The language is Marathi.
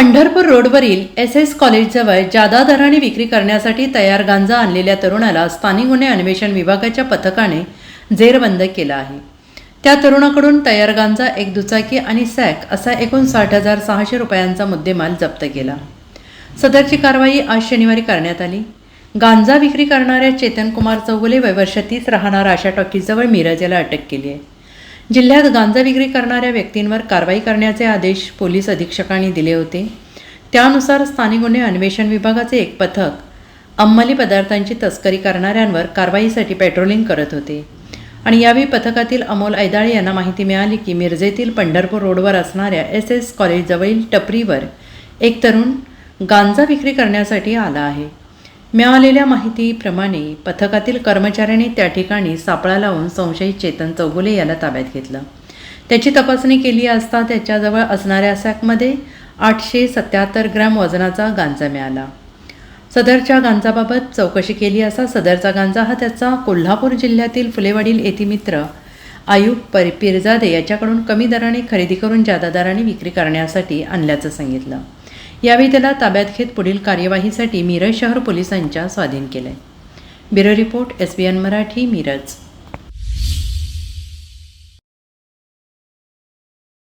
पंढरपूर रोडवरील एस एस कॉलेजजवळ जादा दराने विक्री करण्यासाठी तयार गांजा आणलेल्या तरुणाला स्थानिक गुन्हे अन्वेषण विभागाच्या पथकाने जेरबंद केला आहे. त्या तरुणाकडून तयार गांजा एक दुचाकी आणि सॅक असा एकूण साठ हजार सहाशे रुपयांचा मुद्देमाल जप्त केला. सदरची कारवाई आज शनिवारी करण्यात आली. गांजा विक्री करणाऱ्या चेतन कुमार चौगुले वयवर्ष तीस राहणार आशा टॉकीजवळ मिरज याला अटक केली आहे. जिल्ह्यात गांजा विक्री करणाऱ्या व्यक्तींवर कारवाई करण्याचे आदेश पोलीस अधीक्षकांनी दिले होते. त्यानुसार स्थानिक गुन्हे अन्वेषण विभागाचे एक पथक अंमली पदार्थांची तस्करी करणाऱ्यांवर कारवाईसाठी पेट्रोलिंग करत होते. आणि यावेळी पथकातील अमोल ऐदाळे यांना माहिती मिळाली की मिरजेतील पंढरपूर रोडवर असणाऱ्या एस एस कॉलेजजवळील टपरीवर एक तरुण गांजा विक्री करण्यासाठी आला आहे. मिळालेल्या माहितीप्रमाणे पथकातील कर्मचाऱ्यांनी त्या ठिकाणी सापळा लावून संशयित चेतन चौगुले याला ताब्यात घेतलं. त्याची तपासणी केली असता त्याच्याजवळ असणाऱ्या सॅकमध्ये आठशे सत्याहत्तर ग्रॅम वजनाचा गांजा मिळाला. सदरच्या गांजाबाबत चौकशी केली असता सदरचा गांजा हा त्याचा कोल्हापूर जिल्ह्यातील फुलेवाडील येथी मित्र आयुब पर पिरजादे याच्याकडून कमी दराने खरेदी करून जादा दराने विक्री करण्यासाठी आणल्याचं सांगितलं. यावेळी त्याला ताब्यात घेत पुढील कार्यवाहीसाठी मिरज शहर पोलिसांच्या स्वाधीन केलं आहे bureau report S B N Marathi Miraj.